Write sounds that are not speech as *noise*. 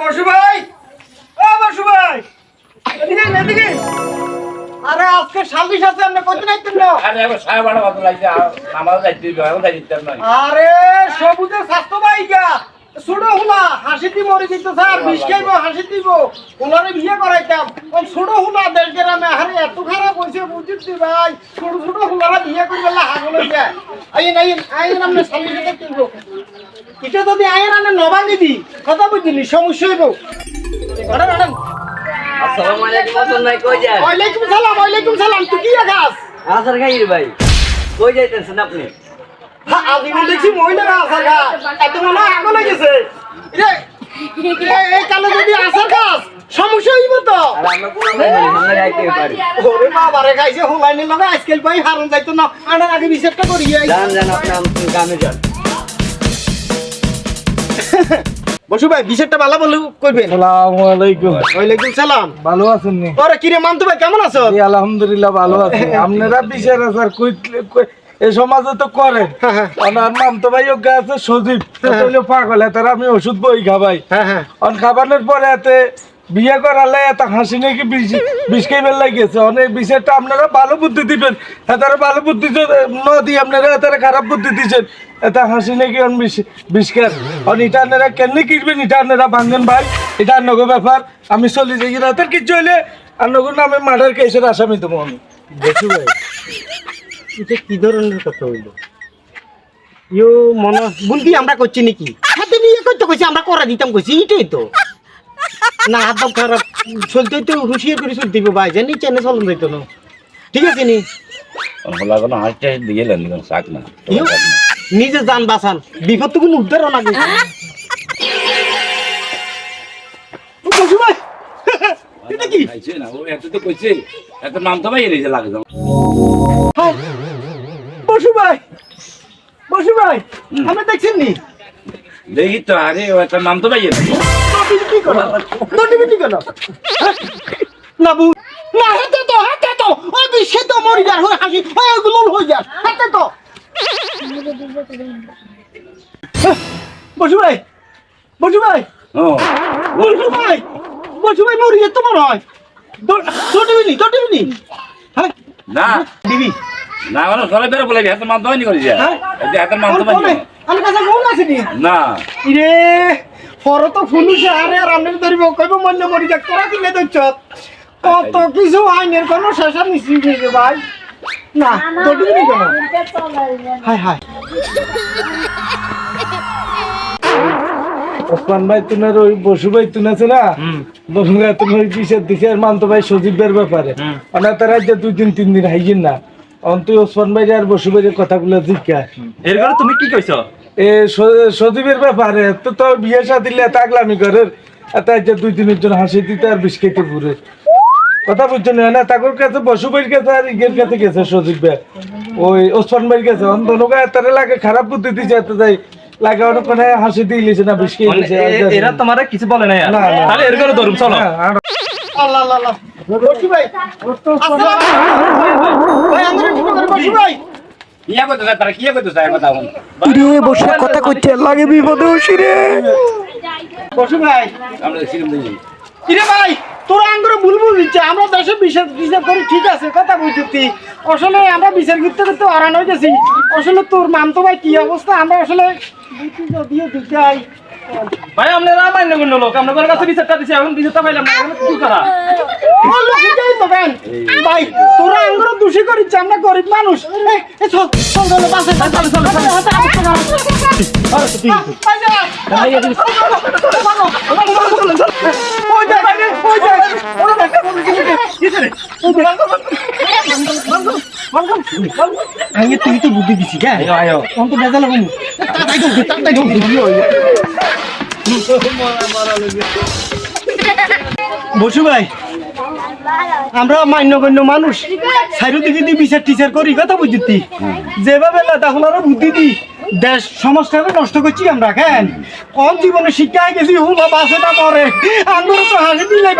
বসু ভাই! ও বসু ভাই! এদিকে এদিকে! আরে আজকে সালিশ আছে আপনি নাইতেন না। আরে সাহেব আড়া ভালো লাগছে আমারও যাইতে যাইতে নয় আরে সবুজের স্বাস্থ্য ভাইগা ছোট হুলা হাসি দিব যেত স্যার বিষ খাইব হাসি দিব। হুলারে বিয়ে করাইতাম। ওই ছোট হুলা দেশ গ্রামে আরে এত খারাপ হয়েছে বুঝছি ভাই? ছোট ছোট হুলারা বিয়ে করে গেলে হাগল যায় আইন আইন আইন আপনি সামনে থেকে কিনবো এটা যদি আইন আনে নবা দিবি কথা বুঝলি সমস্যা হইব। ম্যাডাম ম্যাডাম আসসালামু আলাইকুম হাসান ভাই কই যান? ওয়ালাইকুম সালাম ওয়ালাইকুম সালাম তুই কি আগাস আসার খাইর ভাই কই যাইতেছেন আপনি? আমি দেখছি মহিলারা আসার গাছ এত মনে হয় আগলে গেছে। এই কালে যদি আসার গাছ সমস্যা হইব তো। আর আমরা কোন ভাই আমরা যাইতে পারি। ওরে বাবারে খাইছে হোলাইনে লগে আজকাল ভাই হারুন যাইতো না। আনার আগে বিচারটা করি যান যান আপনি আমতন যান। বসু ভাই বিচারটা ভালো বলে করবেন? আসসালামু আলাইকুম। ওয়ালাইকুম সালাম। ভালো আছেন নি? ওরে কিরে মানতো ভাই কেমন আছো? আলহামদুলিল্লাহ ভালো আছি। *laughs* আপনারা স্যার কইতলে কই- এই সমাজে তো করেন। হ্যাঁ, হ্যাঁ। নাম তো ভাই ওকে আছে সজীব। পাগল এত আমি ওষুধ বই খাবাই। হ্যাঁ হ্যাঁ। অন খাবারের পরে এতে বিয়ে করালে এত হাসি নাকি বিষ খাইবার লাগিয়েছে অনেক বিষয়টা আপনারা ভালো বুদ্ধি দিবেন। এতারা ভালো বুদ্ধি ন দিয়ে আপনারা এতারা খারাপ বুদ্ধি দিচ্ছেন এটা হাসি নাকি অন বিষ বিষ খান। অন এটা আপনারা কেমনি কিনবেন? এটা আপনারা ভাঙেন ভাই। এটা নগো ব্যাপার। আমি চলে যাই রাতের কিছু হইলে আর নগর নামে মার্ডার কেসের আসামি দেবো আমি। বসু ভাই। এটা কি ধরনের কথা হইল? ইয়ো মনে বুন্দি আমরা করছি নাকি? হাতে নিয়ে করতে কইছি আমরা করা দিতাম কইছি এটাই তো। না হাত খারাপ চলতে তো হুঁশিয়ার করে চলতে হবে ভাই জানি চেনে চলন যাইতো না। ঠিক আছে নি? হলা কোনো হাসতে দিয়ে গেলেন কোনো শাক না। নিজে যান বাঁচান। বিপদ তো কোনো উদ্ধার না এটা কি? খাইছে না ও এত তো কইছে এত নাম তো ভাই! এনে লাগে হ্যাঁ। বসু ভাই! বসু ভাই দেখছেন নি দেখি তো আরে ও এত নাম তো ভাই কি করো কি করো না না হাতে তো হাতে তো! ওই বিশ্বে তো মরি যার হয়ে হাসি ওই ওগুলো হয়ে যার হাতে তো! বসু ভাই! বসু ভাই! ও। বসু ভাই! বসু ভাই মরি যেত মনে হয় দিবি হ্যাঁ না দিবি না মানে সরে বেরো বলে এত নাম তো হয়নি করি যা হ্যাঁ? এই যে এত তো ভাই আমার কাছে মন আছে নি না ইরে পর তো ফুলুছে আরে আর আমি ধরিব কইব মন্য মরি যাক তোরা কিনে দইছ কত কিছু আইনের কোন শেষার নিশ্চিত হয়েছে ভাই না তো দিবি কেন হাই হাই ওসমান ভাই তুনার ওই বসু ভাই তুন আছে না? বসু ভাই তুমি ওই কিসের দিছে আর মানতো ভাই সজীবের ব্যাপারে। অনেক তারা যে দুই দিন তিন দিন হাইয়েন না। অন তুই ওসমান ভাই আর বসু ভাইয়ের কথাগুলো জিজ্ঞা। এরপরে তুমি কি কইছো? এ সজীবের ব্যাপারে তো তো বিয়ে সাদিলে তাগলামি করে। এত যে দুই দিনের জন্য হাসি দিতে আর বিস্কিটে ঘুরে কথা বুঝছ না না তাদের কাছে বসু ভাইয়ের কাছে আর ইগের কাছে গেছে সজীব ভাই। ওই ওসমান ভাইয়ের কাছে। অন দোনোকে তারা লাগে খারাপ বুদ্ধি দিছে এত যাই লাগে অনেক মানে হাসি দিয়ে লিছে না বিস্কিট মানে এরা তোমার কিছু বলে নাই না, না। তাহলে এর করে ধরুন চলো। আল্লাহ আল্লাহ আল্লাহ। ভাই ভাই আমরা ঠিক করে বসু ভাই কি চায় কথা কইতে লাগে বিপদে রে। বসু ভাই। আমরা ভাই? তোরা আঙ্গুরে বুলবুল দিচ্ছে আমরা দেশে বিচার বিচার করি ঠিক আছে কথা বুঝতে আসলে আমরা বিচার করতে করতে হারান হয়ে গেছি আসলে তোর মানতো ভাই কি অবস্থা আমরা আসলে যদিও দিতে ভাই আপনারা মান্য কোন লোক আপনাদের কাছে বিচারটা দিছি এখন বিচারটা পাইলাম না এখন কি করা ভাই তোরা দোষী করিচ্ছে আমরা গরিব মানুষ এই, এই চল চল চল বাসে চল চল চল আমি তুই তো বুদ্ধি দিছি বেজাল বসু ভাই আমরা মান্যগণ্য মানুষ। চারিদিকে দিয়ে বিচার টিচার করি, কথা বুঝতি। যেভাবে তখন আরও বুদ্ধি দি দেশ সমাজটাকে নষ্ট করছি আমরা, কেন? কম জীবনে শিক্ষা গেছি, হুলা বাসে না মরে আমরা তো হাসি দিলে